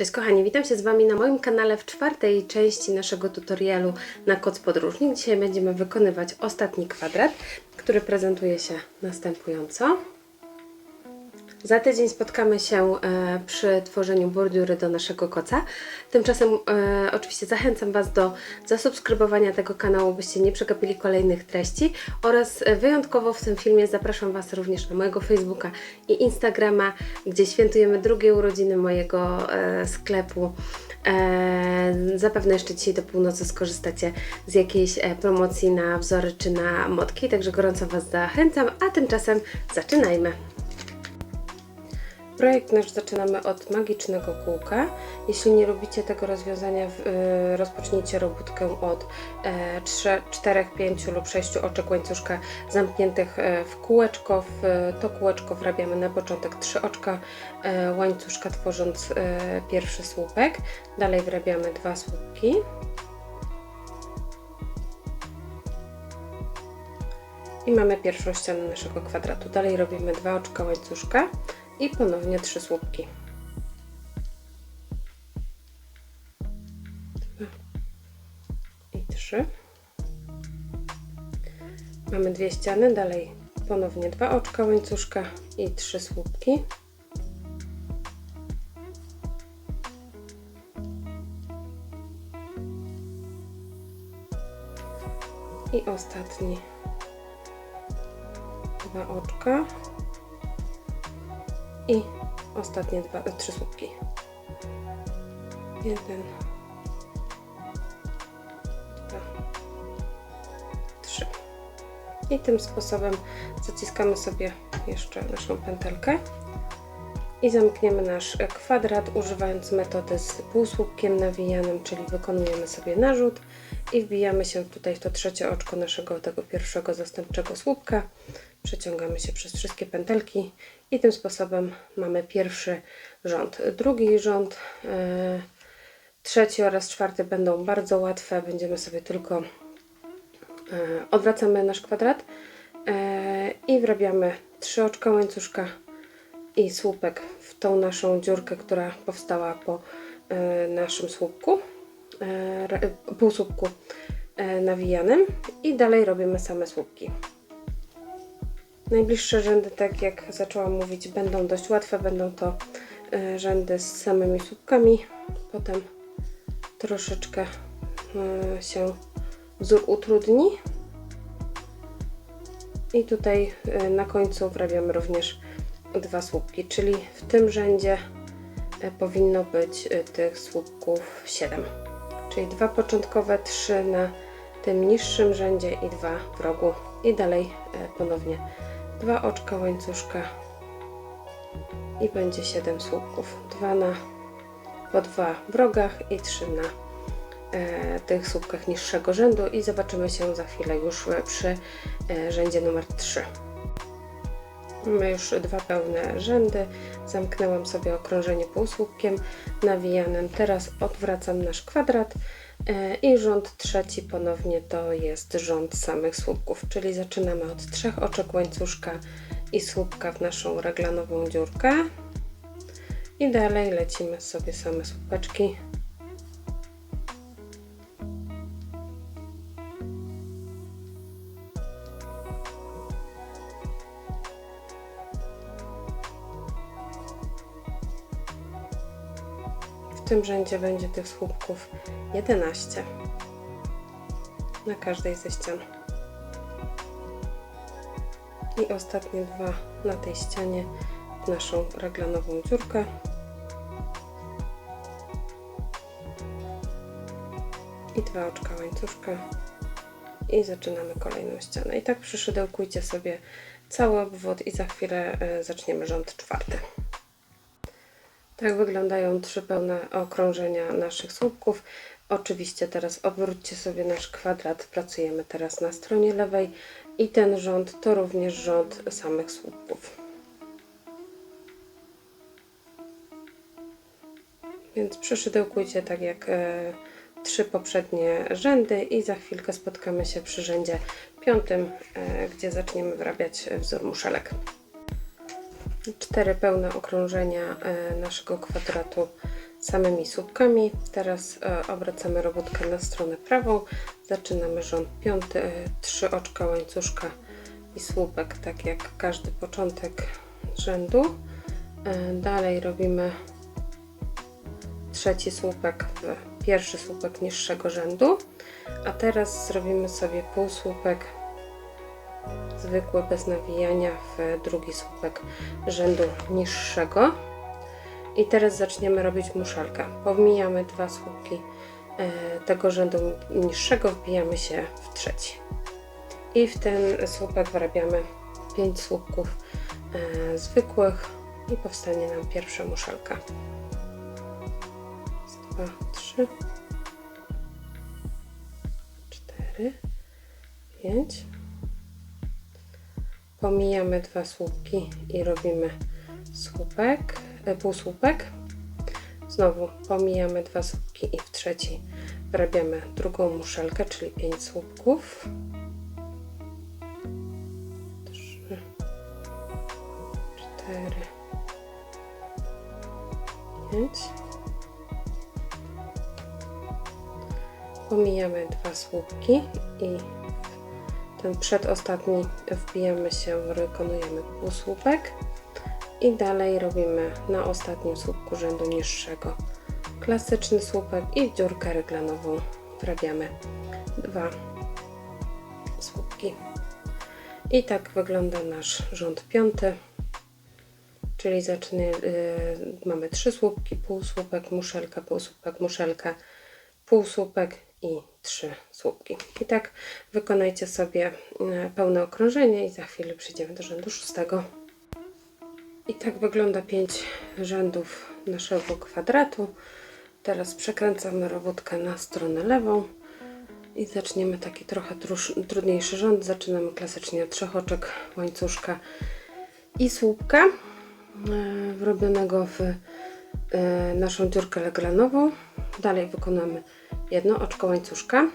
Cześć kochani, witam się z Wami na moim kanale w czwartej części naszego tutorialu na koc podróżnik. Dzisiaj będziemy wykonywać ostatni kwadrat, który prezentuje się następująco. Za tydzień spotkamy się e, przy tworzeniu bordury do naszego koca. Tymczasem e, oczywiście zachęcam Was do zasubskrybowania tego kanału, byście nie przegapili kolejnych treści oraz e, wyjątkowo w tym filmie zapraszam Was również na mojego Facebooka i Instagrama, gdzie świętujemy drugie urodziny mojego e, sklepu. E, zapewne jeszcze dzisiaj do północy skorzystacie z jakiejś e, promocji na wzory czy na motki, także gorąco Was zachęcam, a tymczasem zaczynajmy. Projekt nasz zaczynamy od magicznego kółka. Jeśli nie lubicie tego rozwiązania, y, rozpocznijcie robótkę od e, 3, 4, 5 lub 6 oczek łańcuszka zamkniętych e, w kółeczko. W to kółeczko wrabiamy na początek 3 oczka e, łańcuszka, tworząc e, pierwszy słupek. Dalej wrabiamy dwa słupki. I mamy pierwszą ścianę naszego kwadratu. Dalej robimy dwa oczka łańcuszka i ponownie trzy słupki. I trzy. Mamy dwie ściany, dalej ponownie dwa oczka łańcuszka i trzy słupki. I ostatni dwa oczka i ostatnie dwa, trzy słupki. Jeden, dwa, trzy. I tym sposobem zaciskamy sobie jeszcze naszą pętelkę i zamkniemy nasz kwadrat używając metody z półsłupkiem nawijanym, czyli wykonujemy sobie narzut i wbijamy się tutaj w to trzecie oczko naszego tego pierwszego zastępczego słupka. Przeciągamy się przez wszystkie pętelki i tym sposobem mamy pierwszy rząd. Drugi rząd, e, trzeci oraz czwarty będą bardzo łatwe. Będziemy sobie tylko e, odwracamy nasz kwadrat e, i wrabiamy trzy oczka łańcuszka i słupek w tą naszą dziurkę, która powstała po e, naszym słupku, półsłupku e, nawijanym i dalej robimy same słupki. Najbliższe rzędy, tak jak zaczęłam mówić, będą dość łatwe. Będą to e, rzędy z samymi słupkami. Potem troszeczkę e, się wzór utrudni. I tutaj e, na końcu wrabiamy również dwa słupki, czyli w tym rzędzie e, powinno być e, tych słupków 7. Czyli dwa początkowe, trzy na tym niższym rzędzie i dwa w rogu. I dalej e, ponownie dwa oczka łańcuszka i będzie 7 słupków. Dwa na po dwa w rogach i trzy na e, tych słupkach niższego rzędu i zobaczymy się za chwilę już e, przy e, rzędzie numer 3. Mamy już dwa pełne rzędy. Zamknęłam sobie okrążenie półsłupkiem nawijanym. Teraz odwracam nasz kwadrat e, i rząd trzeci ponownie to jest rząd samych słupków, czyli zaczynamy od trzech oczek łańcuszka i słupka w naszą reglanową dziurkę i dalej lecimy sobie same słupeczki. Tym rzędzie będzie tych słupków 11 na każdej ze ścian. I ostatnie dwa na tej ścianie w naszą reglanową dziurkę. I dwa oczka łańcuszka. I zaczynamy kolejną ścianę. I tak przyszydełkujcie sobie cały obwód i za chwilę e, zaczniemy rząd czwarty. Tak wyglądają trzy pełne okrążenia naszych słupków. Oczywiście teraz obróćcie sobie nasz kwadrat. Pracujemy teraz na stronie lewej i ten rząd to również rząd samych słupków. Więc przyszydełkujcie tak jak e, trzy poprzednie rzędy i za chwilkę spotkamy się przy rzędzie piątym, e, gdzie zaczniemy wrabiać wzór muszelek. Cztery pełne okrążenia e, naszego kwadratu samymi słupkami. Teraz e, obracamy robótkę na stronę prawą. Zaczynamy rząd piąty, e, trzy oczka łańcuszka i słupek, tak jak każdy początek rzędu. Dalej robimy trzeci słupek pierwszy słupek niższego rzędu, a teraz zrobimy sobie półsłupek zwykły bez nawijania w drugi słupek rzędu niższego. I teraz zaczniemy robić muszelkę. Pomijamy dwa słupki e, tego rzędu niższego, wbijamy się w trzeci. I w ten słupek wrabiamy 5 słupków e, zwykłych i powstanie nam pierwsza muszelka. Raz, dwa, trzy, cztery, pięć. Pomijamy dwa słupki i robimy słupek, e, półsłupek. Znowu pomijamy dwa słupki i w trzeci wrabiamy drugą muszelkę, czyli 5 słupków. Trzy, cztery, pięć. Pomijamy dwa słupki i ten przedostatni wbijamy się, wykonujemy półsłupek i dalej robimy na ostatnim słupku rzędu niższego klasyczny słupek i dziurkę reglanową wrabiamy dwa słupki. I tak wygląda nasz rząd piąty, czyli zaczyny, yy, mamy trzy słupki, półsłupek, muszelka, półsłupek, muszelka, półsłupek i trzy słupki. I tak wykonajcie sobie yy, pełne okrążenie i za chwilę przejdziemy do rzędu szóstego. I tak wygląda pięć rzędów naszego kwadratu. Teraz przekręcamy robótkę na stronę lewą i zaczniemy taki trochę trudniejszy rząd. Zaczynamy klasycznie od trzech oczek, łańcuszka i słupka e, wrobionego w e, naszą dziurkę leglanową. Dalej wykonamy jedno oczko łańcuszka,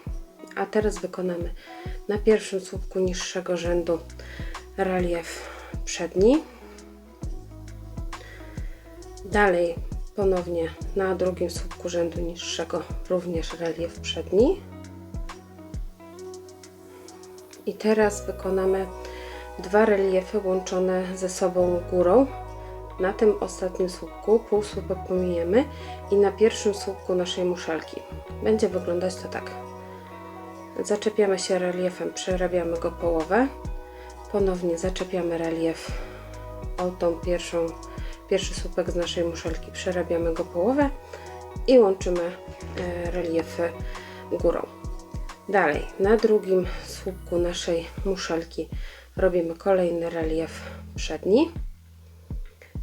a teraz wykonamy na pierwszym słupku niższego rzędu relief przedni. Dalej ponownie na drugim słupku rzędu niższego również relief przedni. I teraz wykonamy dwa reliefy łączone ze sobą górą. Na tym ostatnim słupku półsłupek pomijemy i na pierwszym słupku naszej muszelki. Będzie wyglądać to tak. Zaczepiamy się reliefem, przerabiamy go połowę. Ponownie zaczepiamy relief o tą pierwszą pierwszy słupek z naszej muszelki, przerabiamy go połowę i łączymy e, reliefy górą. Dalej, na drugim słupku naszej muszelki robimy kolejny relief przedni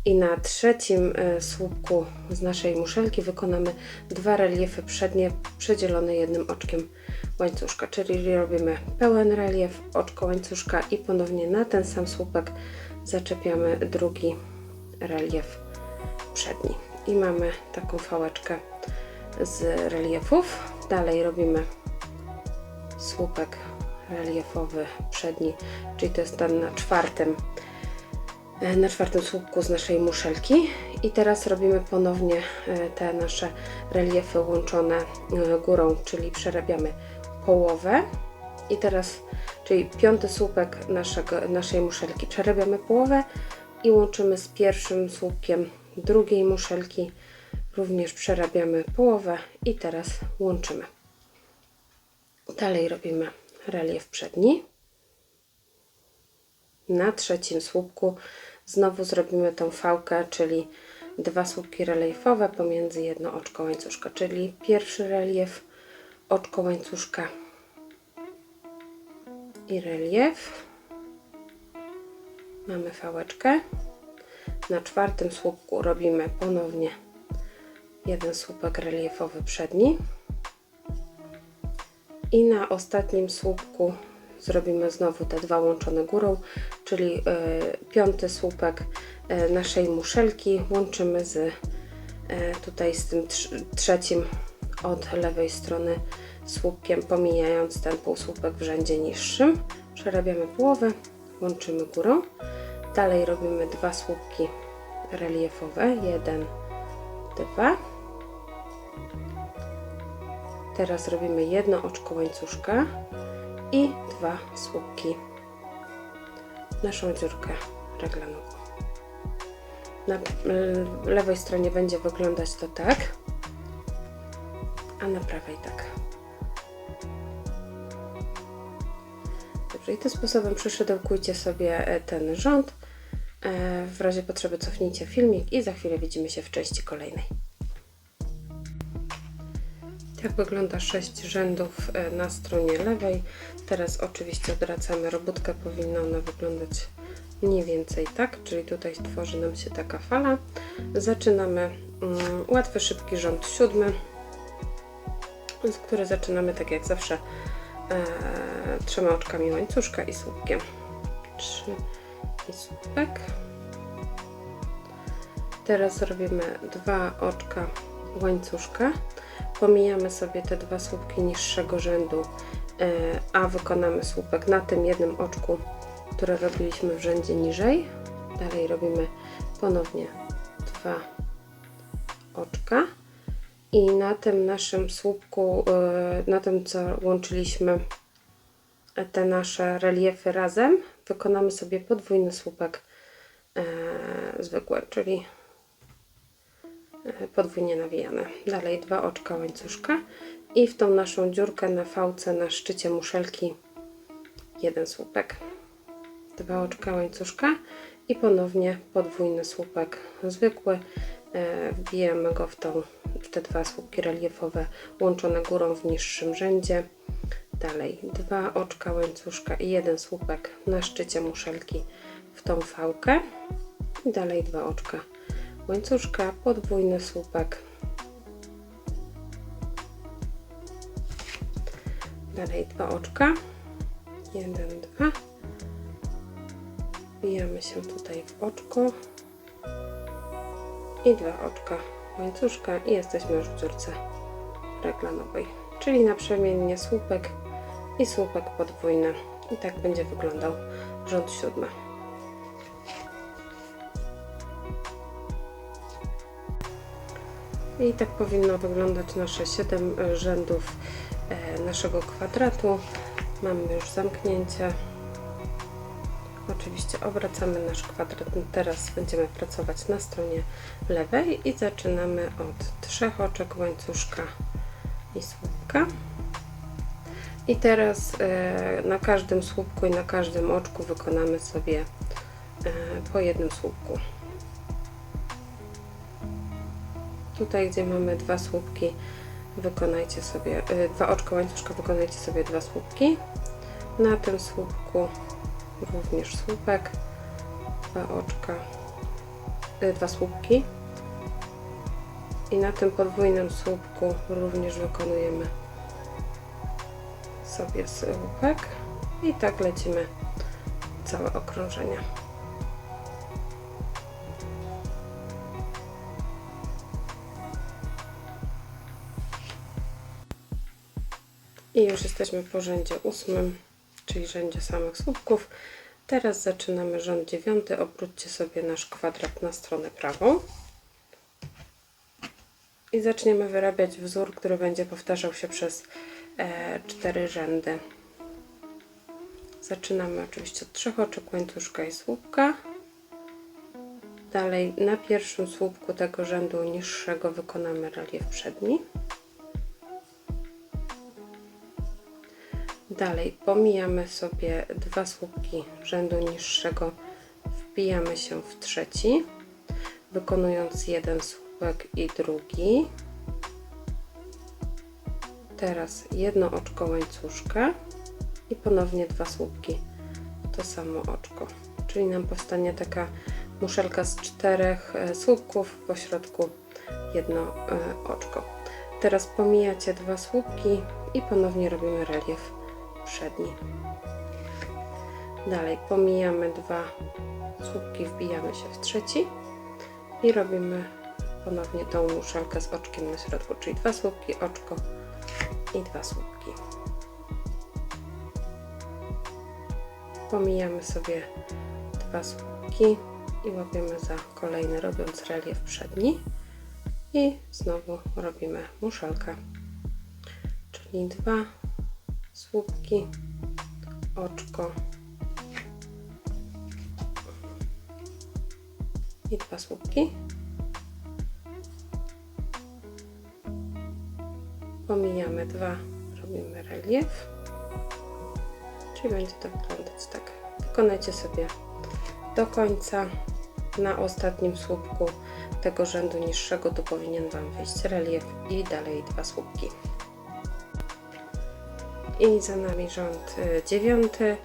i na trzecim e, słupku z naszej muszelki wykonamy dwa reliefy przednie przedzielone jednym oczkiem łańcuszka, czyli robimy pełen relief, oczko łańcuszka i ponownie na ten sam słupek zaczepiamy drugi relief przedni. I mamy taką fałeczkę z reliefów. Dalej robimy słupek reliefowy przedni, czyli to jest ten na czwartym na czwartym słupku z naszej muszelki i teraz robimy ponownie e, te nasze reliefy łączone e, górą, czyli przerabiamy połowę i teraz, czyli piąty słupek naszego, naszej muszelki przerabiamy połowę, i łączymy z pierwszym słupkiem drugiej muszelki. Również przerabiamy połowę i teraz łączymy. Dalej robimy relief przedni. Na trzecim słupku znowu zrobimy tą fałkę, czyli dwa słupki reliefowe pomiędzy jedno oczko łańcuszka, czyli pierwszy relief, oczko łańcuszka i relief mamy fałeczkę. Na czwartym słupku robimy ponownie jeden słupek reliefowy przedni. I na ostatnim słupku zrobimy znowu te dwa łączone górą, czyli y, piąty słupek y, naszej muszelki łączymy z y, tutaj z tym tr trzecim od lewej strony słupkiem, pomijając ten półsłupek w rzędzie niższym. Przerabiamy połowę, łączymy górą. Dalej robimy dwa słupki reliefowe, jeden, dwa Teraz robimy jedno oczko łańcuszka i dwa słupki. Naszą dziurkę reglanową. Na y, lewej stronie będzie wyglądać to tak, a na prawej tak. Dobrze, i tym sposobem przyszydełkujcie sobie e, ten rząd. E, W razie potrzeby cofnijcie filmik i za chwilę widzimy się w części kolejnej. Tak wygląda sześć rzędów e, na stronie lewej. Teraz oczywiście odwracamy robótkę. Powinna ona wyglądać mniej więcej tak, czyli tutaj tworzy nam się taka fala. Zaczynamy mm, łatwy, szybki rząd siódmy, z który zaczynamy tak jak zawsze e, trzema oczkami łańcuszka i słupkiem. Trzy i słupek. Teraz robimy dwa oczka łańcuszka. Pomijamy sobie te dwa słupki niższego rzędu, e, a wykonamy słupek na tym jednym oczku, które robiliśmy w rzędzie niżej. Dalej robimy ponownie dwa oczka i na tym naszym słupku, e, na tym co łączyliśmy te nasze reliefy razem, wykonamy sobie podwójny słupek e, zwykły, czyli e, podwójnie nawijane. Dalej dwa oczka łańcuszka i w tą naszą dziurkę na fałce na szczycie muszelki jeden słupek. Dwa oczka łańcuszka i ponownie podwójny słupek zwykły. E, Wbijamy go w, tą, w te dwa słupki reliefowe łączone górą w niższym rzędzie. Dalej dwa oczka łańcuszka i jeden słupek na szczycie muszelki w tą fałkę. Dalej dwa oczka łańcuszka, podwójny słupek. Dalej dwa oczka. Jeden, dwa. Wbijamy się tutaj w oczko. I dwa oczka łańcuszka i jesteśmy już w dziurce reglanowej. Czyli naprzemiennie słupek i słupek podwójny. I tak będzie wyglądał rząd siódmy. I tak powinno wyglądać nasze 7 rzędów e, naszego kwadratu. Mamy już zamknięcie. Oczywiście obracamy nasz kwadrat. Teraz będziemy pracować na stronie lewej i zaczynamy od trzech oczek łańcuszka i słupka. I teraz e, na każdym słupku i na każdym oczku wykonamy sobie e, po jednym słupku. Tutaj, gdzie mamy dwa słupki, wykonajcie sobie e, dwa oczka łańcuszka, wykonajcie sobie dwa słupki. Na tym słupku również słupek, dwa oczka, dwa słupki. I na tym podwójnym słupku również wykonujemy sobie słupek i tak lecimy całe okrążenie. I już jesteśmy po rzędzie ósmym, czyli rzędzie samych słupków. Teraz zaczynamy rząd dziewiąty. Obróćcie sobie nasz kwadrat na stronę prawą. I zaczniemy wyrabiać wzór, który będzie powtarzał się przez e, cztery rzędy. Zaczynamy oczywiście od trzech oczek łańcuszka i słupka. Dalej na pierwszym słupku tego rzędu niższego wykonamy relief przedni. Dalej pomijamy sobie dwa słupki rzędu niższego, wbijamy się w trzeci, wykonując jeden słupek i drugi. Teraz jedno oczko łańcuszka i ponownie dwa słupki w to samo oczko. Czyli nam powstanie taka muszelka z czterech e, słupków, po środku jedno e, oczko. Teraz pomijacie dwa słupki i ponownie robimy relief przedni. Dalej pomijamy dwa słupki, wbijamy się w trzeci i robimy ponownie tą muszelkę z oczkiem na środku, czyli dwa słupki, oczko i dwa słupki. Pomijamy sobie dwa słupki i łapiemy za kolejny, robiąc relief przedni i znowu robimy muszelkę czyli dwa słupki, oczko i dwa słupki. Pomijamy dwa, robimy relief. Czyli będzie to wyglądać tak. Wykonajcie sobie do końca. Na ostatnim słupku tego rzędu niższego tu powinien Wam wyjść relief i dalej dwa słupki. I za nami rząd y, dziewiąty.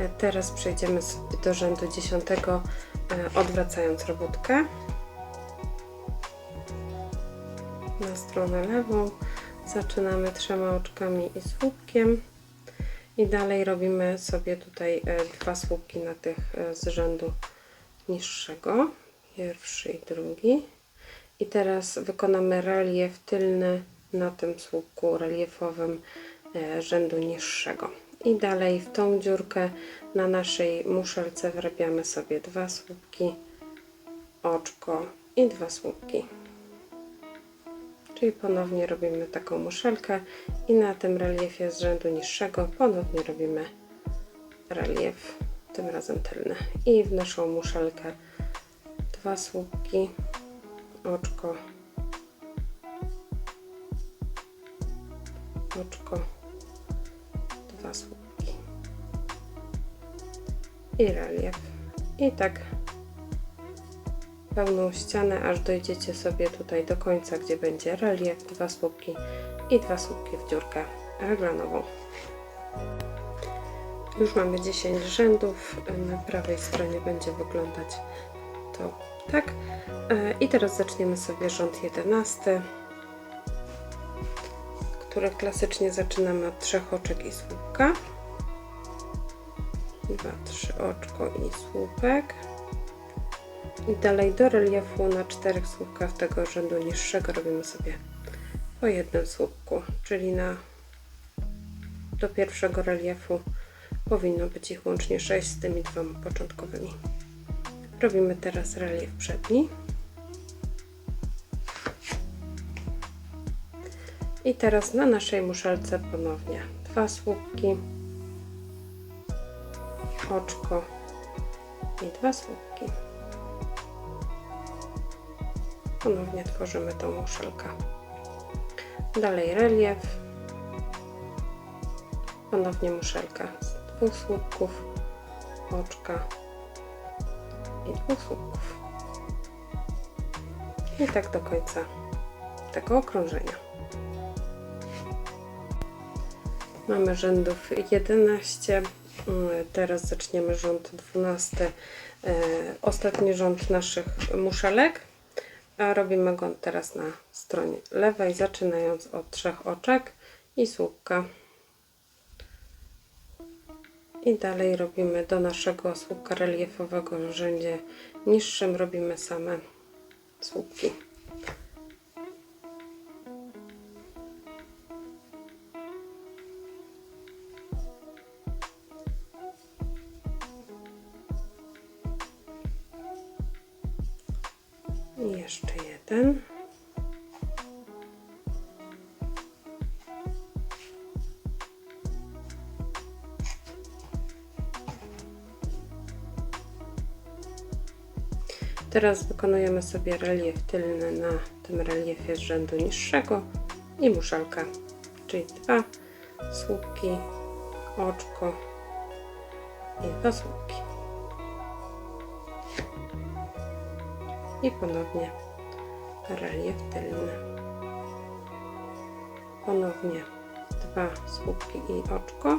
E, Teraz przejdziemy sobie do rzędu dziesiątego, e, odwracając robótkę na stronę lewą. Zaczynamy trzema oczkami i słupkiem. I dalej robimy sobie tutaj e, dwa słupki na tych e, z rzędu niższego. Pierwszy i drugi. I teraz wykonamy relief tylny na tym słupku reliefowym e, rzędu niższego. I dalej w tą dziurkę na naszej muszelce wrabiamy sobie dwa słupki, oczko i dwa słupki. Czyli ponownie robimy taką muszelkę i na tym reliefie z rzędu niższego ponownie robimy relief, tym razem tylny. I w naszą muszelkę dwa słupki, oczko, oczko, i relief. I tak pełną ścianę, aż dojdziecie sobie tutaj do końca, gdzie będzie relief, dwa słupki i dwa słupki w dziurkę reglanową. Już mamy 10 rzędów, na prawej stronie będzie wyglądać to tak. E, I teraz zaczniemy sobie rząd 11, który klasycznie zaczynamy od trzech oczek i słupka. Dwa, trzy oczko i słupek. I dalej do reliefu na czterech słupkach tego rzędu niższego robimy sobie po jednym słupku, czyli na do pierwszego reliefu powinno być ich łącznie 6 z tymi dwoma początkowymi. Robimy teraz relief przedni. I teraz na naszej muszelce ponownie dwa słupki, oczko i dwa słupki. Ponownie tworzymy tą muszelkę. Dalej relief. Ponownie muszelka z dwóch słupków, oczka i dwóch słupków. I tak do końca tego okrążenia. Mamy rzędów 11. Teraz zaczniemy rząd 12. E, Ostatni rząd naszych muszelek. A robimy go teraz na stronie lewej, zaczynając od trzech oczek i słupka. I dalej robimy do naszego słupka reliefowego w rzędzie niższym robimy same słupki. Teraz wykonujemy sobie relief tylny na tym reliefie z rzędu niższego i muszelka, czyli dwa słupki, oczko i dwa słupki. I ponownie relief tylny. Ponownie dwa słupki i oczko,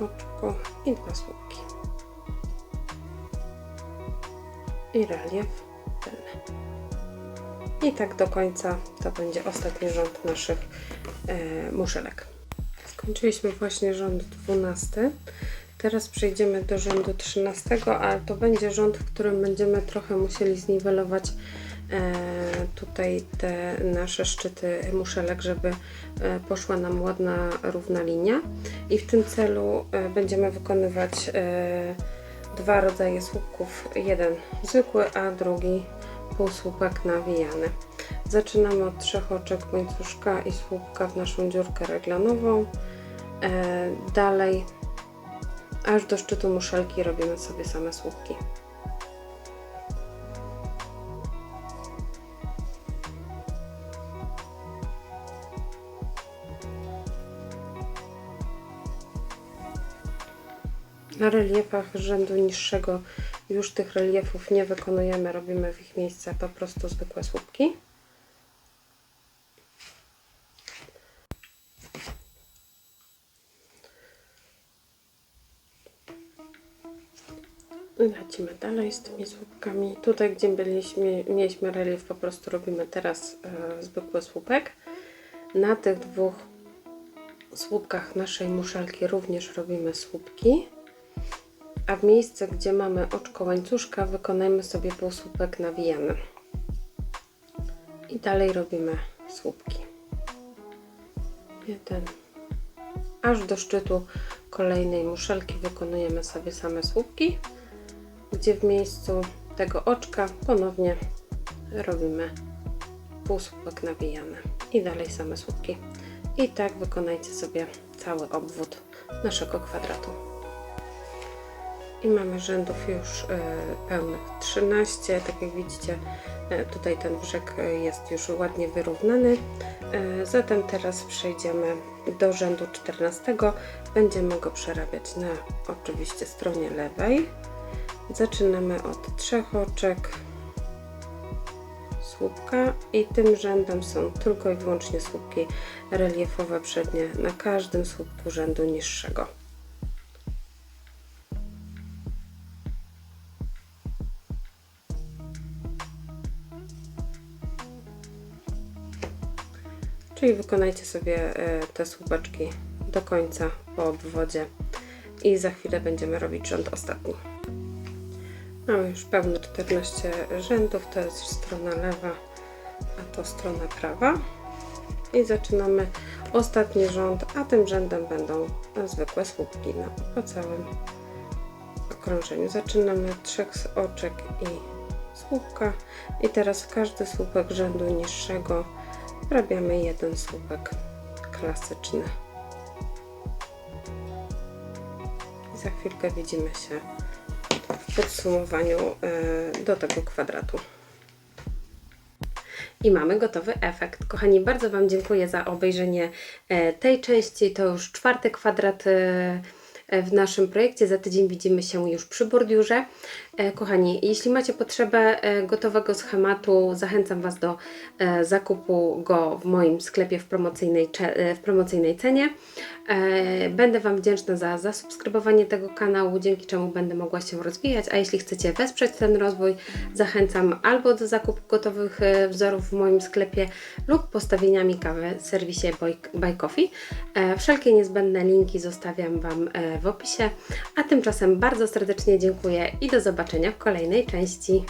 oczko i dwa słupki. I relief tylny. I tak do końca to będzie ostatni rząd naszych e, muszelek. Skończyliśmy właśnie rząd 12. Teraz przejdziemy do rzędu 13, ale to będzie rząd, w którym będziemy trochę musieli zniwelować e, tutaj te nasze szczyty muszelek, żeby e, poszła nam ładna, równa linia. I w tym celu e, będziemy wykonywać e, dwa rodzaje słupków. Jeden zwykły, a drugi półsłupek nawijany. Zaczynamy od trzech oczek łańcuszka i słupka w naszą dziurkę reglanową. E, dalej, aż do szczytu muszelki robimy sobie same słupki. Na reliefach rzędu niższego już tych reliefów nie wykonujemy, robimy w ich miejsce po prostu zwykłe słupki. Lecimy dalej z tymi słupkami. Tutaj, gdzie byliśmy, mieliśmy relief, po prostu robimy teraz e, zwykły słupek. Na tych dwóch słupkach naszej muszelki również robimy słupki. A w miejsce, gdzie mamy oczko łańcuszka, wykonajmy sobie półsłupek nawijany. I dalej robimy słupki. Jeden. Aż do szczytu kolejnej muszelki wykonujemy sobie same słupki, gdzie w miejscu tego oczka ponownie robimy półsłupek nawijany. I dalej same słupki. I tak wykonajcie sobie cały obwód naszego kwadratu. I mamy rzędów już e, pełnych 13. Tak jak widzicie, e, tutaj ten brzeg e, jest już ładnie wyrównany. Zatem teraz przejdziemy do rzędu 14. Będziemy go przerabiać na oczywiście stronie lewej. Zaczynamy od trzech oczek słupka i tym rzędem są tylko i wyłącznie słupki reliefowe przednie na każdym słupku rzędu niższego. Czyli wykonajcie sobie e, te słupeczki do końca po obwodzie i za chwilę będziemy robić rząd ostatni. Mamy już pełne 14 rzędów, to jest strona lewa, a to strona prawa. I zaczynamy ostatni rząd, a tym rzędem będą zwykłe słupki na, po całym okrążeniu. Zaczynamy trzech oczek i słupka i teraz w każdy słupek rzędu niższego wrabiamy jeden słupek klasyczny. I za chwilkę widzimy się w podsumowaniu e, do tego kwadratu. I mamy gotowy efekt. Kochani, bardzo Wam dziękuję za obejrzenie e, tej części. To już czwarty kwadrat e, w naszym projekcie. Za tydzień widzimy się już przy bordiurze. E, Kochani, jeśli macie potrzebę e, gotowego schematu, zachęcam Was do e, zakupu go w moim sklepie w promocyjnej, e, w promocyjnej cenie. E, Będę Wam wdzięczna za zasubskrybowanie tego kanału, dzięki czemu będę mogła się rozwijać. A jeśli chcecie wesprzeć ten rozwój, zachęcam albo do zakupu gotowych e, wzorów w moim sklepie lub postawieniami kawy w serwisie Buy Coffee. E, Wszelkie niezbędne linki zostawiam Wam e, w opisie. A tymczasem bardzo serdecznie dziękuję i do zobaczenia w kolejnej części.